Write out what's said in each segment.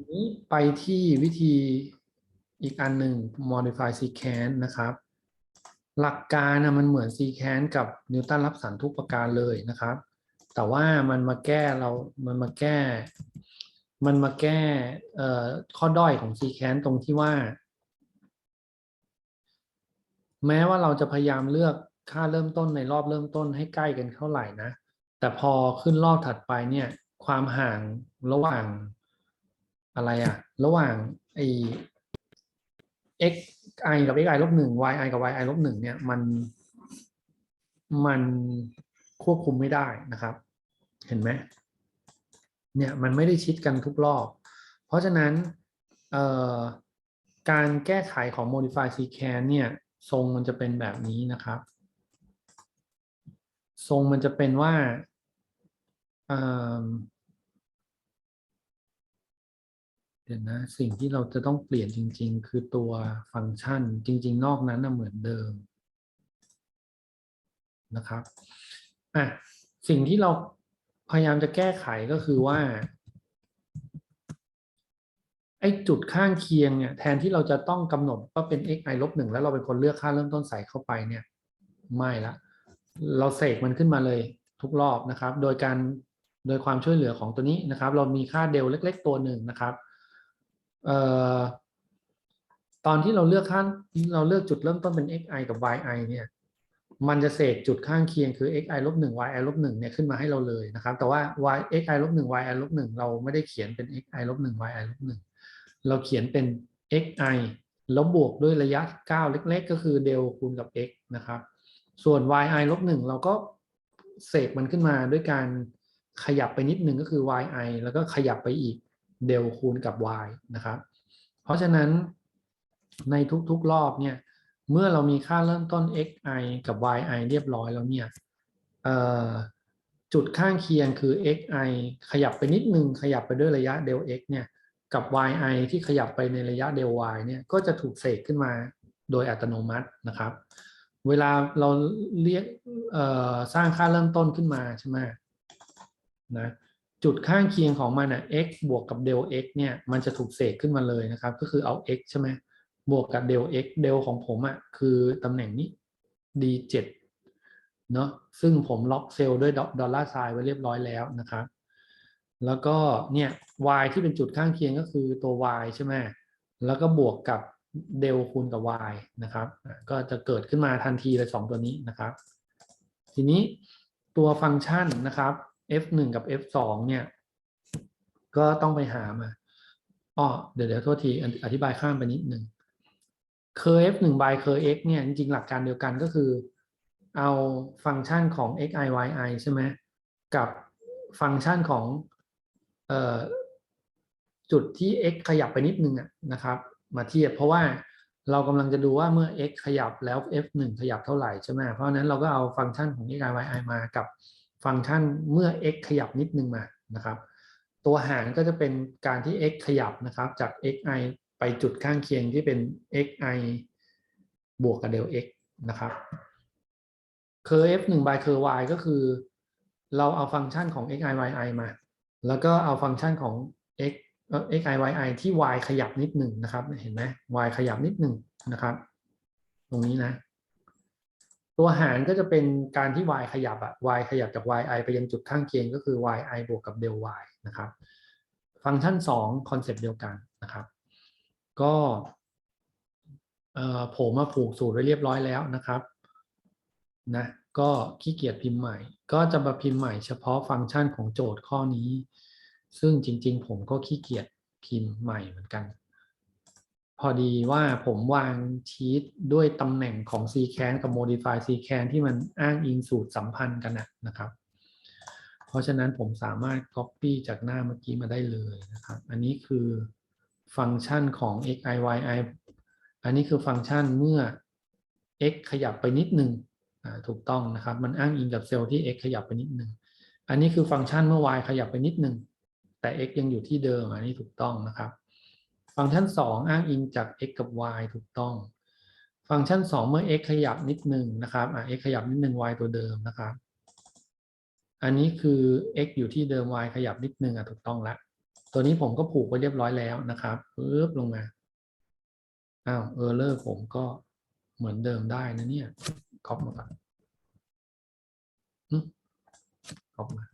นี้ไปที่วิธีอีกอันหนึ่ง modify secant นะครับ หลักการนะมันเหมือน secant กับนิวตันรับสันทุกประการเลยนะครับ แต่ว่ามันมาแก้เรา มันมาแก้ มันมาแก้เอ่อข้อด้อยของ secant ตรงที่ว่า แม้ว่าเราจะพยายามเลือกค่าเริ่มต้นในรอบเริ่มต้นให้ใกล้กันเท่าไหร่นะ แต่พอขึ้นรอบถัดไปเนี่ย ความห่างระหว่าง อะไรอะระหว่างไอ x i กับ x i ลบหนึ่ง y i กับ y i ลบหนึ่งเนี่ยมันมันควบคุมไม่ได้นะครับ เห็นไหมเนี่ยมันไม่ได้ชิดกันทุกรอบ เพราะฉะนั้นการแก้ไขของ modify secant เนี่ย ทรงมันจะเป็นแบบนี้นะครับ ทรงมันจะเป็นว่า ดี๋ยวนะสิ่งที่เราจะต้องเปลี่ยนจริง ๆ คือตัวฟังก์ชัน จริง ๆ นอกนั้นนะเหมือนเดิมนะครับอะสิ่งที่เราพยายามจะแก้ไขก็คือว่าไอ้จุดข้างเคียงเนี่ยแทนที่เราจะต้องกำหนดว่าเป็น x i ลบหนึ่งแล้วเราเป็นคนเลือกค่าเริ่มต้นใส่เข้าไปเนี่ย ไม่ละเราเสกมันขึ้นมาเลยทุกรอบนะครับ โดยการโดยความช่วยเหลือของตัวนี้นะครับ เรามีค่าเดลเล็ก ๆ ตัวหนึ่งนะครับ ตอนที่เราเลือกค่าเราเลือกจุดเริ่มต้นเป็น xi กับ yi เนี่ยมันจะเสกจุดข้างเคียงคือ xi ลบหนึ่ง yi ลบหนึ่งเนี่ยขึ้นมาให้เราเลยนะครับ แต่ว่า y xi ลบหนึ่ง yi ลบหนึ่งเราไม่ได้เขียนเป็น xi ลบหนึ่ง yi ลบหนึ่งเราเขียนเป็น xi แล้วบวกด้วยระยะก้าวเล็ก ๆ ก็คือเดลคูณกับ x นะครับ ส่วน yi ลบหนึ่งเราก็เสกมันขึ้นมาด้วยการขยับไปนิดนึงก็คือ yi แล้วก็ขยับไปอีก เดลคูณกับ y นะครับ เพราะฉะนั้นในทุกๆรอบเนี่ย เมื่อเรามีค่าเริ่มต้น xi กับ yi เรียบร้อยแล้วเนี่ยจุดข้างเคียงคือ xi ขยับไปนิดนึง ขยับไปด้วยระยะเดล x เนี่ย กับ yi ที่ขยับไปในระยะเดล y เนี่ย ก็จะถูกเสกขึ้นมาโดยอัตโนมัตินะครับ เวลาเราเรียกสร้างค่าเริ่มต้นขึ้นมาใช่ไหมนะ จุดข้างเคียงของมันอะ x บวกกับเดล x เนี่ยมันจะถูกเสกขึ้นมาเลยนะครับ ก็คือเอา x ใช่ไหมบวกกับเดล x เดลของผมอะคือตำแหน่งนี้ d7 เนาะซึ่งผมล็อกเซลล์ด้วยดอลลาร์ไซน์ไว้เรียบร้อยแล้วนะครับ แล้วก็เนี่ย y ที่เป็นจุดข้างเคียงก็คือตัว y ใช่ไหมแล้วก็บวกกับเดลคูณกับ y นะครับ ก็จะเกิดขึ้นมาทันทีเลยสองตัวนี้นะครับ ทีนี้ตัวฟังก์ชันนะครับ f1 กับ f2 เนี่ย ก็ต้องไปหามาอ้อเดี๋ยวเดี๋ยวโทษทีอธิบายข้ามไปนิดหนึ่งเคอร์ f1 by เคอร์ x เนี่ยจริงๆหลักการเดียวกันก็คือ เอาฟังก์ชันของ xi yi ใช่ไหมกับฟังก์ชันของออจุดที่ x ขยับไปนิดนึงอะนะครับ มาเทียบเพราะว่าเรากำลังจะดูว่าเมื่อ x ขยับแล้ว f1 ขยับเท่าไหร่ใช่ไหมเพราะฉะนั้นเราก็เอาฟังก์ชันของ xi yi มากับ ฟังก์ชันเมื่อ x ขยับนิดนึงมานะครับ ตัวหารก็จะเป็นการที่ x ขยับนะครับจาก xi ไปจุดข้างเคียงที่เป็น xi บวกกับเดล x นะครับเคอร์ f 1 by เคอร์ y ก็คือ เราเอาฟังก์ชันของ xi yi มา แล้วก็เอาฟังก์ชันของ x xi yi ที่ y ขยับนิดหนึ่งนะครับ เห็นไหม y ขยับนิดหนึ่งนะครับ ตรงนี้นะ ตัวหารก็จะเป็นการที่ y ขยับอะ y ขยับจาก yi ไปยังจุดข้างเคียงก็คือ yi บวกกับเดล y นะครับ ฟังก์ชัน 2 คอนเซปต์เดียวกันนะครับ ก็ผมมาผูกสูตรไว้เรียบร้อยแล้วนะครับนะก็ขี้เกียจพิมพ์ใหม่ ก็จะมาพิมพ์ใหม่เฉพาะฟังก์ชันของโจทย์ข้อนี้ ซึ่งจริง ๆ ผมก็ขี้เกียจพิมพ์ใหม่เหมือนกัน พอดีว่าผมวางชีตด้วยตำแหน่งของ c c a n กับ modify c c a n ที่มันอ้างอิงสูตรสัมพันธ์กันนะครับ เพราะฉะนั้นผมสามารถ copy จากหน้าเมื่อกี้มาได้เลยนะครับ อันนี้คือฟังก์ชันของ x i y i อันนี้คือฟังก์ชันเมื่อ x ขยับไปนิดนึงถูกต้องนะครับ มันอ้างอิงกับเซลล์ที่ x ขยับไปนิดนึง อันนี้คือฟังก์ชันเมื่อ y ขยับไปนิดนึง แต่ x ยังอยู่ที่เดิม อันนี้ถูกต้องนะครับ ฟังก์ชัน 2 อ้างอิงจาก x กับ y ถูกต้อง ฟังก์ชัน 2 เมื่อ x ขยับนิดหนึ่งนะครับอ่า x ขยับนิดหนึ่ง y ตัวเดิมนะครับ อันนี้คือ x อยู่ที่เดิม y ขยับนิดหนึ่งอะถูกต้องล้วตัวนี้ผมก็ผูกไว้เรียบร้อยแล้วนะครับปึ๊บลงมาอ้าวเออเลอร์ผมก็เหมือนเดิมได้นะเนี่ยคอปมาก่อนคอปมา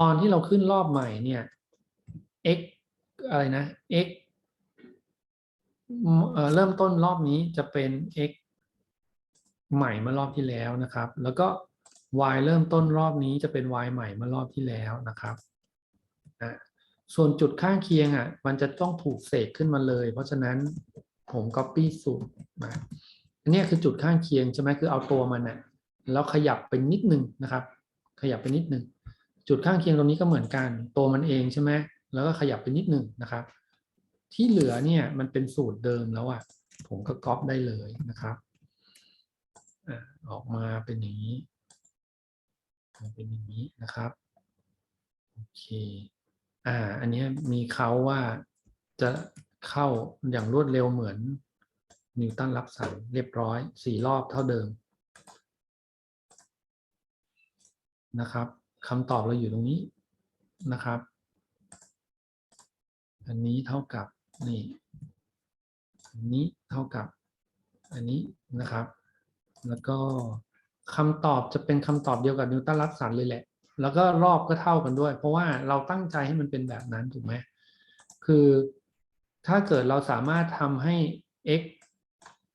ตอนที่เราขึ้นรอบใหม่เนี่ย x อะไรนะ x เเริ่มต้นรอบนี้จะเป็น x ใหม่เมื่อรอบที่แล้วนะครับ แล้วก็ y เริ่มต้นรอบนี้จะเป็น y ใหม่เมื่อรอบที่แล้วนะครับอะส่วนจุดข้างเคียงอะ มันจะต้องถูกเสกขึ้นมาเลย เพราะฉะนั้นผม copy สูตรมาอันนี้คือจุดข้างเคียงใช่ไหมคือเอาตัวมันน่ะแล้วขยับไปนิดนึงนะครับ ขยับไปนิดนึง จุดข้างเคียงตรงนี้ก็เหมือนกันตัวมันเองใช่ไหมแล้วก็ขยับไปนิดหนึ่งนะครับ ที่เหลือเนี่ยมันเป็นสูตรเดิมแล้วอะผมก็ก๊อปได้เลยนะครับอะออกมาเป็นอย่างนี้เป็นอย่างนี้นะครับโอเคอ่าอันนี้มีเขาว่าจะเข้าอย่างรวดเร็วเหมือนนิวตันรับสันเรียบร้อยสี่รอบเท่าเดิมนะครับ คำตอบเราอยู่ตรงนี้นะครับ อันนี้เท่ากับนี่อันนี้เท่ากับ อันนี้นะครับ แล้วก็คำตอบจะเป็นคำตอบเดียวกับนิวตันรัสันเลยแหละ แล้วก็รอบก็เท่ากันด้วย เพราะว่าเราตั้งใจให้มันเป็นแบบนั้นถูกไหมคือถ้าเกิดเราสามารถทำให้ x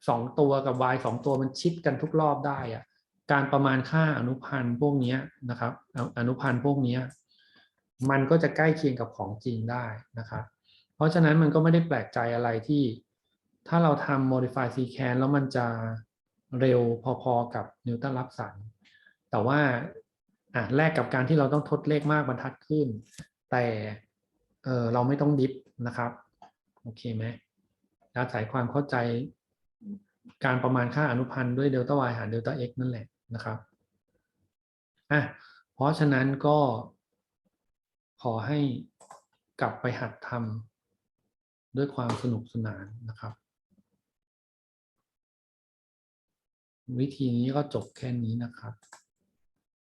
สองตัวกับ y สองตัวมันชิดกันทุกรอบได้อะ การประมาณค่าอนุพันธ์พวกนี้นะครับ อนุพันธ์พวกนี้มันก็จะใกล้เคียงกับของจริงได้นะครับ เพราะฉะนั้นมันก็ไม่ได้แปลกใจอะไรที่ ถ้าเราทำ modify secant แล้วมันจะเร็วพอๆกับนิวตันรับสันแต่ว่าอะแลกกับการที่เราต้องทดเลขมากบรรทัดขึ้น แต่เออเราไม่ต้องดิฟนะครับโอเคไหมอาศัยความเข้าใจการประมาณค่าอนุพันธ์ด้วยเดลต้า y หารเดลต้า x นั่นแหละ นะครับอะเพราะฉะนั้นก็ขอให้กลับไปหัดทำด้วยความสนุกสนานนะครับ วิธีนี้ก็จบแค่นี้นะครับ